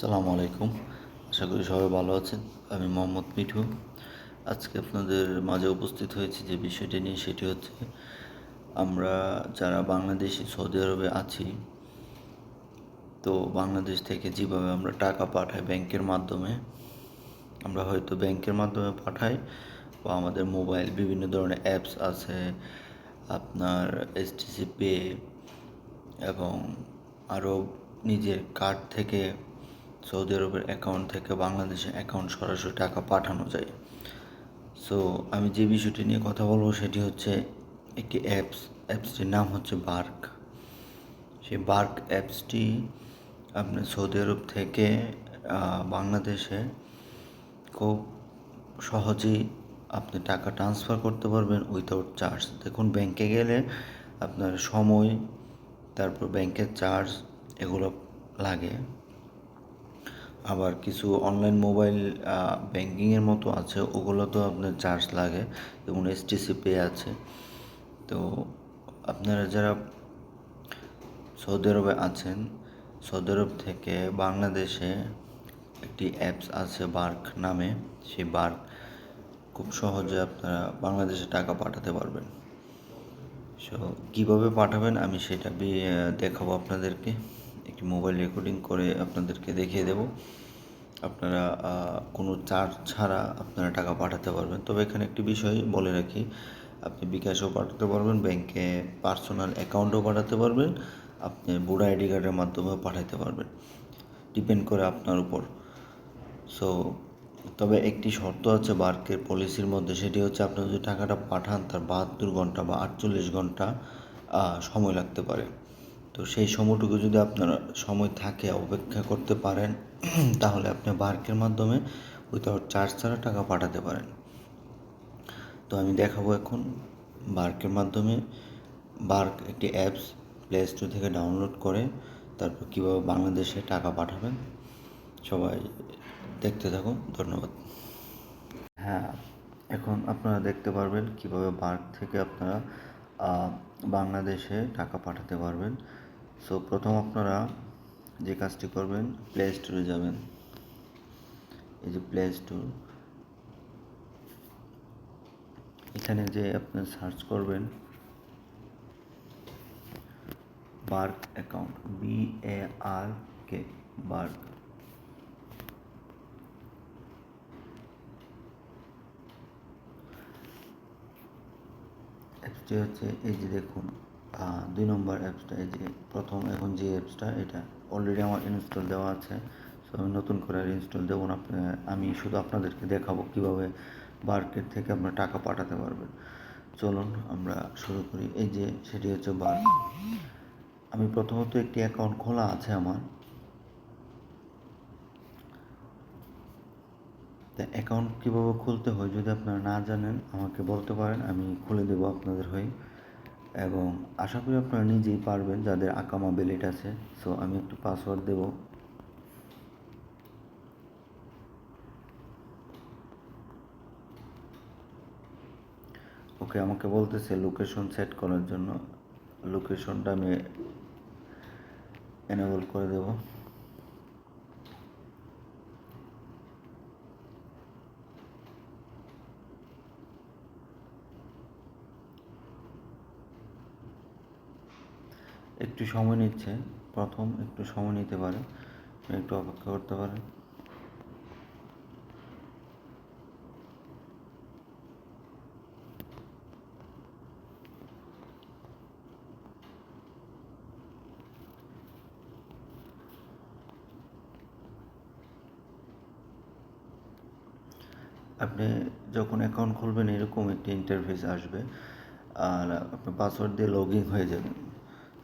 সালামু আলাইকুম। আশা করি সবাই ভালো আছেন। আমি মোহাম্মদ মিঠু। আজকে আপনাদের মাঝে উপস্থিত হয়েছি যে বিষয়টি নিয়ে, সেটি হচ্ছে আমরা যারা বাংলাদেশি সৌদি আরবে আছি, তো বাংলাদেশ থেকে যেভাবে আমরা টাকা পাঠাই ব্যাংকের মাধ্যমে, আমরা হয়তো ব্যাংকের মাধ্যমে পাঠাই বা আমাদের মোবাইল, বিভিন্ন ধরনের অ্যাপস আছে, আপনার এসটিসি পে এবং আরও নিজের কার্ড থেকে সৌদি আরবের অ্যাকাউন্ট থেকে বাংলাদেশে অ্যাকাউন্ট সরাসরি টাকা পাঠানো যায়। সো আমি যে বিষয়টি নিয়ে কথা বলব সেটি হচ্ছে একটি অ্যাপস অ্যাপসটির নাম হচ্ছে বার্ক সেই বার্ক অ্যাপসটি আপনি সৌদি আরব থেকে বাংলাদেশে খুব সহজেই আপনি টাকা ট্রান্সফার করতে পারবেন উইথাউট চার্জ দেখুন ব্যাংকে গেলে আপনার সময়, তারপর ব্যাংকের চার্জ এগুলো লাগে। আবার কিছু অনলাইন মোবাইল ব্যাঙ্কিংয়ের মতো আছে, ওগুলোতেও আপনার চার্জ লাগে যেমন এসটিসি পে আছে। তো আপনারা যারা সৌদি আরবে আছেন, সৌদি আরব থেকে বাংলাদেশে একটি অ্যাপস আছে বার্ক নামে, সেই বার্ক খুব সহজে আপনারা বাংলাদেশে টাকা পাঠাতে পারবেন। সো কীভাবে পাঠাবেন আমি সেটা দেখাবো আপনাদেরকে। একটি মোবাইল রেকর্ডিং করে আপনাদেরকে দেখিয়ে দেব। আপনারা কোনো চার্জ ছাড়া আপনারা টাকা পাঠাতে পারবেন। তবে এখানে একটি বিষয় বলে রাখি, আপনি বিকাশও পাঠাতে পারবেন ব্যাংকে পার্সোনাল অ্যাকাউন্টও পাঠাতে পারবেন, আপনি বুড়া আইডি কার্ডের মাধ্যমেও পাঠাতে পারবেন। ডিপেন্ড করে আপনার উপর। সো তবে একটি শর্ত আছে বার্কের পলিসির মধ্যে, সেটি হচ্ছে আপনি যদি টাকাটা পাঠান, তার বাহাত্তর ঘণ্টা বা আটচল্লিশ ঘণ্টা সময় লাগতে পারে। তো সেই সময়টুকু যদি আপনার সময় থাকে, অপেক্ষা করতে পারেন, তাহলে আপনি বার্কের মাধ্যমে উইথাউট চার্জ ছাড়া টাকা পাঠাতে পারেন। তো আমি দেখাবো এখন বার্কের মাধ্যমে বার্ক একটি অ্যাপস প্লে স্টোর থেকে ডাউনলোড করে, তারপর কীভাবে বাংলাদেশে টাকা পাঠাবেন, সবাই দেখতে থাকুন, ধন্যবাদ। হ্যাঁ এখন আপনারা দেখতে পারবেন কীভাবে বার্ক থেকে আপনারা বাংলাদেশে টাকা পাঠাতে পারবেন। সো প্রথম আপনারা যে কাজটি করবেন প্লে স্টোরে যাবেন। এই যে প্লে স্টোর এখানে যে আপনি সার্চ করবেন Bark account B A R K Bark হচ্ছে এই যে দেখুন দুই নম্বর অ্যাপসটা, এই যে প্রথম এখন যে অ্যাপসটা, এটা অলরেডি আমার ইনস্টল দেওয়া আছে। সো আমি নতুন করে ইনস্টল দেবো না আমি শুধু আপনাদেরকে দেখাবো কীভাবে বার্কের থেকে আপনার টাকা পাঠাতে পারবেন। চলুন, আমরা শুরু করি। এই যে, সেটি হচ্ছে বার্ক আমি প্রথমত একটি অ্যাকাউন্ট খোলা আছে আমার। তা অ্যাকাউন্ট কীভাবে খুলতে হয় যদি আপনারা না জানেন, আমাকে বলতে পারেন, আমি খুলে দেবো আপনাদের হয়ে। এবং আশা করি আপনারা নিজেই পারবেন, যাদের আকামা বেলেট আছে। সো আমি একটু পাসওয়ার্ড দেব। ওকে আমাকে বলতেছে লোকেশন সেট করার জন্য। লোকেশনটা আমি এনেবল করে দেবো। একটু সময় নিচ্ছে, প্রথম একটু সময় নিতে পারে, একটু অপেক্ষা করতে পারে। আপনি যখন অ্যাকাউন্ট খুলবেন, এরকম একটি ইন্টারফেস আসবে, আর আপনি পাসওয়ার্ড দিয়ে লগ ইন হয়ে যাবেন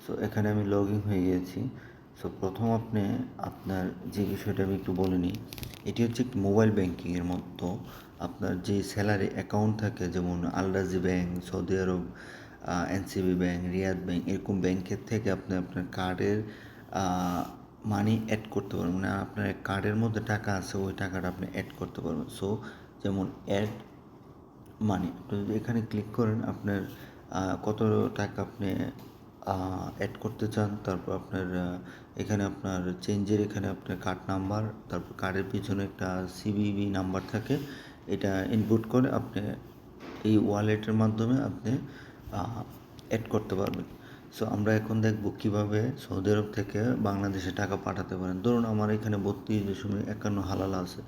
সো এখানে আমি লগ ইন হয়ে গিয়েছি। সো প্রথম আপনি আপনার যে বিষয়টা আমি একটু বলে নিই, এটি হচ্ছে মোবাইল ব্যাংকিংয়ের মতো। আপনার যে স্যালারি অ্যাকাউন্ট থাকে, যেমন Al Rajhi bank Saudi Arab NCB bank Riyad bank এরকম ব্যাংকের থেকে আপনি আপনার কার্ডের মানি অ্যাড করতে পারবেন। মানে আপনার কার্ডের মধ্যে টাকা আছে, ওই টাকাটা আপনি অ্যাড করতে পারবেন। সো যেমন অ্যাড মানি আপনি যদি এখানে ক্লিক করেন, আপনার কত টাকা আপনি অ্যাড করতে চান, তারপর আপনার এখানে আপনার চেঞ্জের এখানে আপনার কার্ড নাম্বার তারপর কার্ডের পিছনে একটা সিবিবি নাম্বার থাকে, এটা ইনপুট করে আপনি এই ওয়ালেটের মাধ্যমে আপনি অ্যাড করতে পারবেন। সো আমরা এখন দেখব কীভাবে সৌদি আরব থেকে বাংলাদেশে টাকা পাঠাতে পারেন। ধরুন আমার এখানে বত্রিশ দশমিক একান্ন হালাল আছে,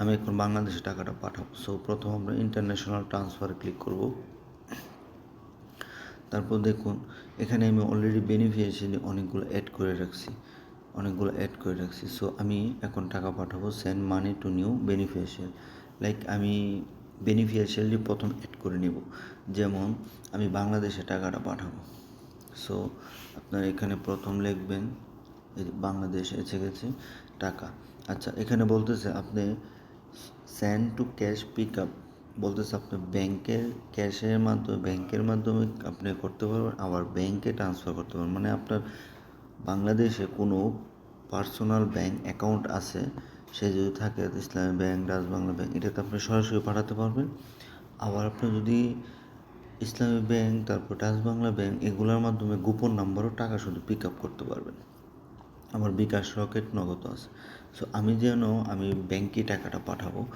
আমি এখন বাংলাদেশে টাকাটা পাঠাবো। সো প্রথম আমরা ইন্টারন্যাশনাল ট্রান্সফারে ক্লিক করব। তারপর দেখুন এখানে আমি অলরেডি বেনিফিশিয়ারি অনেকগুলো অ্যাড করে রাখছি, অনেকগুলো অ্যাড করে রাখছি। সো আমি এখন টাকা পাঠাবো send money to new beneficiary like আমি বেনিফিশিয়ারি প্রথম অ্যাড করে নেব। যেমন, আমি বাংলাদেশে টাকাটা পাঠাবো। সো আপনার এখানে প্রথম লিখবেন বাংলাদেশ এসে গেছে, টাকা। আচ্ছা এখানে বলতেছে আপনি send to cash pick up বলতেছে, আপনি ব্যাংকের ক্যাশের মাধ্যমে ব্যাংকের মাধ্যমে আপনি করতে পারবেন, আবার ব্যাংকে ট্রান্সফার করতে পারবেন। মানে আপনার বাংলাদেশে কোনো পার্সোনাল ব্যাংক অ্যাকাউন্ট আছে, সে যদি থাকে, ইসলামী ব্যাংক রাজবাংলা ব্যাংক এটাতে আপনি সরাসরি পাঠাতে পারবেন। আবার আপনি যদি ইসলামী ব্যাংক তারপর রাজবাংলা ব্যাংক এগুলোর মাধ্যমে গোপন নাম্বারও টাকা শুধু পিক আপ করতে পারবেন। আমার বিকাশ রকেট নগদ আছে। সো আমি যেন, আমি ব্যাংকে টাকাটা পাঠাবো।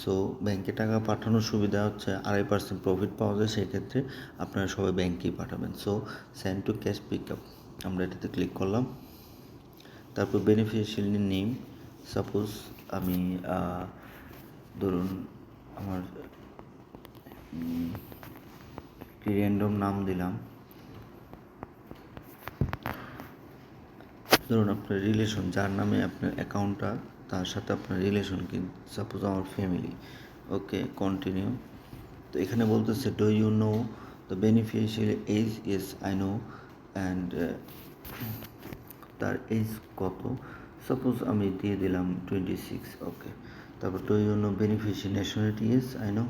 সো ব্যাংকে টাকা পাঠানোর সুবিধা হচ্ছে আড়াই পার্সেন্ট প্রফিট পাওয়া যায়, সেক্ষেত্রে আপনারা সবাই ব্যাংকেই পাঠাবেন। So send to cash pick up আমরা এটাতে ক্লিক করলাম। তারপর বেনিফিশিয়ারি নেম সাপোজ আমি ধরুন আমার র্যান্ডম নাম দিলাম। ধরুন আপনার রিলেশন যার নামে আপনার অ্যাকাউন্টটা তার সাথে আপনার রিলেশন কি সাপোজ আমার ফ্যামিলি ওকে কন্টিনিউ তো এখানে বলতেছে do you know the beneficiary age is I know and তার এজ কত? সাপোজ আমি দিয়ে দিলাম টোয়েন্টি সিক্স ওকে তারপর do you know beneficiary nationality is I know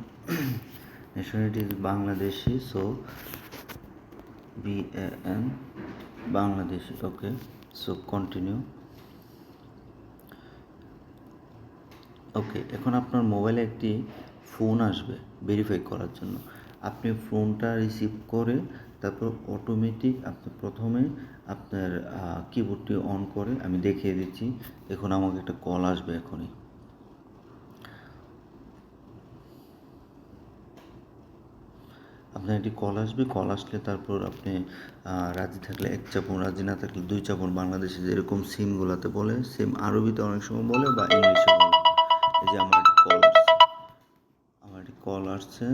nationality is Bangladeshi so B N Bangladeshi okay so continue okay এখন আপনার মোবাইলে একটি ফোন আসবে ভেরিফাই করার জন্য। আপনি ফোনটা রিসিভ করে তারপর অটোমেটিক আপনি প্রথমে আপনার কিবোর্ডটি অন করে আমি দেখিয়ে দিচ্ছি। এখন আমাকে একটা কল আসবে এখনই। আপনার একটি কল আসবে কল আসলে তারপর আপনি রাজি থাকলে এক চাপুন, রাজি না থাকলে দুই চাপুন বাংলাদেশে যেরকম সিমগুলোতে বলে সেম আরবিতে অনেক সময় বলে বা ইংলিশে বলে। এই যে আমার একটি কল আসছে। আমার একটি কল আসছে।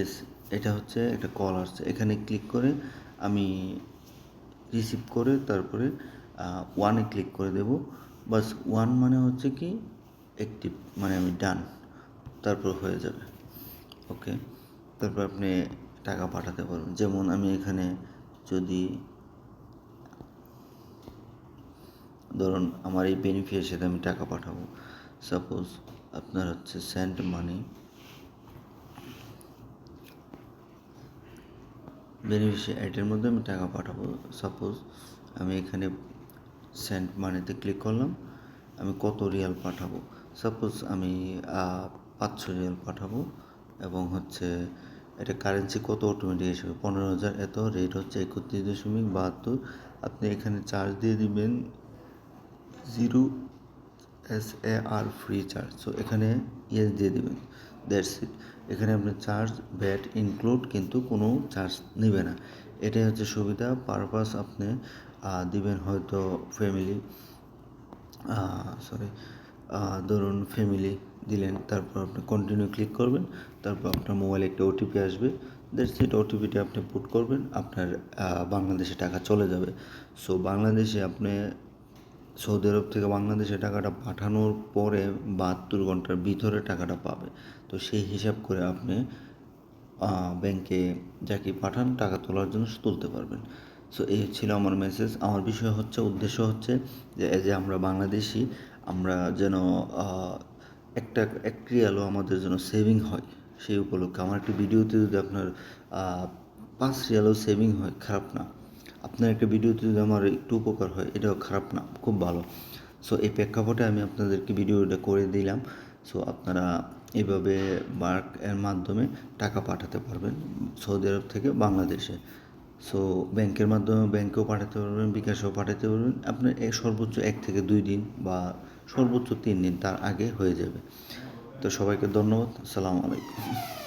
এস এটা হচ্ছে একটা কল আসছে। এখানে ক্লিক করে আমি রিসিভ করে তারপরে ওয়ানে ক্লিক করে দেব। বাস ওয়ান মানে হচ্ছে কি অ্যাক্টিভ মানে আমি ডান তারপর হয়ে যাবে। ওকে তারপর আপনি টাকা পাঠাতে পারবেন। যেমন আমি এখানে যদি ধরুন আমার এই বেনিফিটের সাথে আমি টাকা পাঠাবো। সাপোজ আপনার হচ্ছে সেন্ড মানি বেনিফিশিয়ারি অ্যাডের মধ্যে আমি টাকা পাঠাবো। সাপোজ আমি এখানে সেন্ড মানিতে ক্লিক করলাম, আমি কত রিয়াল পাঠাবো? সাপোজ আমি পাঁচশো রিয়াল পাঠাবো এবং হচ্ছে এটা কারেন্সি কত অটোমেটিক হিসেবে পনেরো হাজার। এত রেট হচ্ছে একত্রিশ দশমিক বাহাত্তর। আপনি এখানে চার্জ দিয়ে দিবেন zero S A R free charge. So এখানে ইয়েস দিয়ে দেবেন। দ্যাটস ইট এখানে আপনার চার্জ ব্যাট ইনক্লুড কিন্তু কোনো চার্জ নেবে না। এটাই হচ্ছে সুবিধা। পারপাস আপনি দিবেন হয়তো ফ্যামিলি সরি ধরুন ফ্যামিলি দিলেন, তারপর আপনি কন্টিনিউ ক্লিক করবেন, তারপর আপনার মোবাইলে একটা ওটিপি আসবে। দ্যাটস ইট ওটিপিটা আপনি পুট করবেন, আপনার বাংলাদেশে টাকা চলে যাবে। সো বাংলাদেশে আপনি সৌদি আরব থেকে বাংলাদেশে টাকাটা পাঠানোর পরে বাহাত্তর ঘণ্টার ভিতরে টাকাটা পাবে। তো সেই হিসাব করে আপনি ব্যাংকে যাকে পাঠান, টাকা তোলার জন্য তুলতে পারবেন। সো এই ছিল আমার মেসেজ আমার বিষয় হচ্ছে, উদ্দেশ্য হচ্ছে যে যে আমরা বাংলাদেশি, আমরা যেন একটা, এক আমাদের যেন সেভিং হয় সেই উপলক্ষে। আমার একটি ভিডিওতে যদি আপনার পাঁচ রিয়ালও সেভিং হয়, খারাপ না। আপনার একটা ভিডিওতে যদি আমার একটু উপকার হয়, এটাও খারাপ না, খুব ভালো। সো এই প্রেক্ষাপটে আমি আপনাদেরকে ভিডিওটা করে দিলাম। সো আপনারা এইভাবে বার্ক এর মাধ্যমে টাকা পাঠাতে পারবেন সৌদি আরব থেকে বাংলাদেশে। সো ব্যাংকের মাধ্যমে ব্যাংকেও পাঠাতে পারবেন, বিকাশেও পাঠাতে পারবেন। আপনার সর্বোচ্চ এক থেকে দুই দিন বা সর্বোচ্চ তিন দিন তার আগে হয়ে যাবে। তো সবাইকে ধন্যবাদ। আসসালামু আলাইকুম।